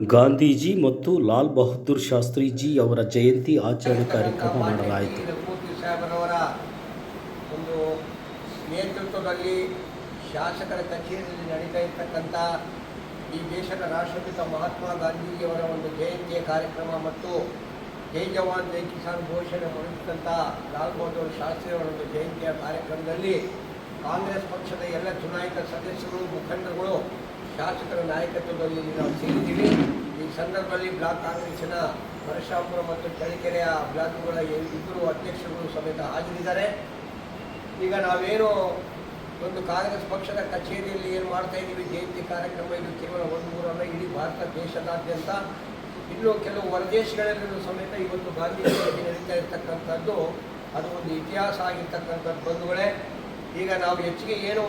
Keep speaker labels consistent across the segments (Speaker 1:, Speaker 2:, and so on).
Speaker 1: ಗಾಂಧೀಜಿ ಮತ್ತು ಲಾಲ್ ಬಹದ್ದೂರ್ ಶಾಸ್ತ್ರೀಜಿ ಅವರ ಜಯಂತಿ ಆಚರಣೆ ಕಾರ್ಯಕ್ರಮ ಮಾಡಲಾಯಿತು.
Speaker 2: ಸಾಹೇಬರವರ ಒಂದು ನೇತೃತ್ವದಲ್ಲಿ ಶಾಸಕರ ಕಚೇರಿಯಲ್ಲಿ ನಡೀತಾ ಇರ್ತಕ್ಕಂಥ ಈ ದೇಶದ ರಾಷ್ಟ್ರಪಿತ ಮಹಾತ್ಮ ಗಾಂಧೀಜಿಯವರ ಒಂದು ಜಯಂತಿಯ ಕಾರ್ಯಕ್ರಮ ಮತ್ತು ಜೈ ಜವಾನ್, ಜೈ ಕಿಸಾನ್ ಘೋಷಣೆ ಹೊರಡಿಸಿದಂಥ ಲಾಲ್ ಬಹದ್ದೂರ್ ಶಾಸ್ತ್ರಿಯವರ ಒಂದು ಜಯಂತಿಯ ಕಾರ್ಯಕ್ರಮದಲ್ಲಿ ಕಾಂಗ್ರೆಸ್ ಪಕ್ಷದ ಎಲ್ಲ ಚುನಾಯಿತ ಸದಸ್ಯರು, ಮುಖಂಡರುಗಳು, ಶಾಸಕರ ನಾಯಕತ್ವದಲ್ಲಿ ನಾವು ಸಂದರ್ಭದಲ್ಲಿ ಬ್ಲಾಕ್ ಕಾಂಗ್ರೆಸ್ನ ಪರಶಾಪುರ ಮತ್ತು ಚಳ್ಳಕೆರೆಯ ಬ್ಲಾಕ್ಗಳ ಇಬ್ಬರು ಅಧ್ಯಕ್ಷರುಗಳು ಸಮೇತ ಹಾಜರಿದ್ದಾರೆ. ಈಗ ನಾವೇನು ಒಂದು ಕಾಂಗ್ರೆಸ್ ಪಕ್ಷದ ಕಚೇರಿಯಲ್ಲಿ ಏನು ಮಾಡ್ತಾ ಇದ್ದೀವಿ, ಜಯಂತಿ ಕಾರ್ಯಕ್ರಮ ಇದು ಕೇವಲ ಒಂದು ಮೂರಲ್ಲ ಇಡೀ ಭಾರತ ದೇಶದಾದ್ಯಂತ. ಇನ್ನೂ ಕೆಲವು ಹೊರದೇಶಗಳಲ್ಲೂ ಸಮೇತ ಇವತ್ತು ಗಾಂಧಿ ಜಯಂತಿ ನಡೀತಾ ಇರ್ತಕ್ಕಂಥದ್ದು, ಅದು ಒಂದು ಇತಿಹಾಸ ಆಗಿರ್ತಕ್ಕಂಥದ್ದು ಬಂಧುಗಳೇ. ಈಗ ನಾವು ಹೆಚ್ಚಿಗೆ ಏನು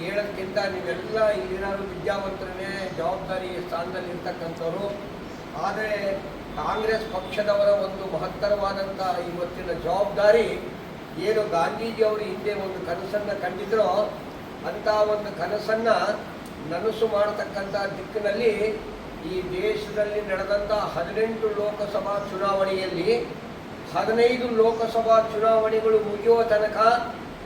Speaker 2: ಹೇಳೋದಕ್ಕಿಂತ ನೀವೆಲ್ಲ ಇಲ್ಲಿರೋರು ವಿದ್ಯಾವಂತರನ್ನೇ ಜವಾಬ್ದಾರಿ ಸ್ಥಾನದಲ್ಲಿ ಇರ್ತಕ್ಕಂಥವ್ರು. ಆದರೆ ಕಾಂಗ್ರೆಸ್ ಪಕ್ಷದವರ ಒಂದು ಮಹತ್ತರವಾದಂಥ ಇವತ್ತಿನ ಜವಾಬ್ದಾರಿ ಏನು ಗಾಂಧೀಜಿಯವರು ಹಿಂದೆ ಒಂದು ಕನಸನ್ನು ಕಂಡಿದ್ರೋ ಅಂಥ ಒಂದು ಕನಸನ್ನು ನನಸು ಮಾಡತಕ್ಕಂಥ ದಿಕ್ಕಿನಲ್ಲಿ ಈ ದೇಶದಲ್ಲಿ ನಡೆದಂಥ ಹದಿನೆಂಟು ಲೋಕಸಭಾ ಚುನಾವಣೆಯಲ್ಲಿ ಹದಿನೈದು ಲೋಕಸಭಾ ಚುನಾವಣೆಗಳು ಮುಗಿಯುವ ತನಕ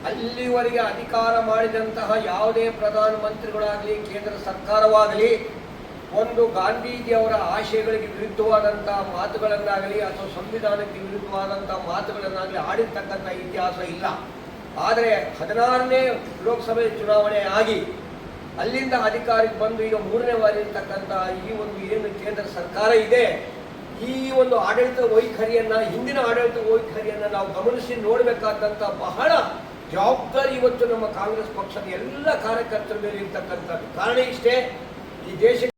Speaker 2: ಅಲ್ಲಿವರೆಗೆ ಅಧಿಕಾರ ಮಾಡಿದಂತಹ ಯಾವುದೇ ಪ್ರಧಾನಮಂತ್ರಿಗಳಾಗಲಿ ಕೇಂದ್ರ ಸರ್ಕಾರವಾಗಲಿ, ಒಂದು ಗಾಂಧೀಜಿಯವರ ಆಶಯಗಳಿಗೆ ವಿರುದ್ಧವಾದಂಥ ಮಾತುಗಳನ್ನಾಗಲಿ ಅಥವಾ ಸಂವಿಧಾನಕ್ಕೆ ವಿರುದ್ಧವಾದಂಥ ಮಾತುಗಳನ್ನಾಗಲಿ ಆಡಿರ್ತಕ್ಕಂಥ ಇತಿಹಾಸ ಇಲ್ಲ. ಆದರೆ ಹದಿನಾರನೇ ಲೋಕಸಭೆ ಚುನಾವಣೆ ಆಗಿ ಅಲ್ಲಿಂದ ಅಧಿಕಾರಕ್ಕೆ ಬಂದು ಈಗ ಮೂರನೇ ಬಾರಿ ಇರ್ತಕ್ಕಂಥ ಈ ಒಂದು ಏನು ಕೇಂದ್ರ ಸರ್ಕಾರ ಇದೆ, ಈ ಒಂದು ಆಡಳಿತ ವೈಖರಿಯನ್ನ, ಹಿಂದಿನ ಆಡಳಿತ ವೈಖರಿಯನ್ನ ನಾವು ಗಮನಿಸಿ ನೋಡಬೇಕಾದಂಥ ಬಹಳ ಜವಾಬ್ದಾರಿ ಇವತ್ತು ನಮ್ಮ ಕಾಂಗ್ರೆಸ್ ಪಕ್ಷದ ಎಲ್ಲ ಕಾರ್ಯಕರ್ತರ ಮೇಲೆ ಇರ್ತಕ್ಕಂಥದ್ದು. ಕಾರಣ ಇಷ್ಟೇ ಈ ದೇಶ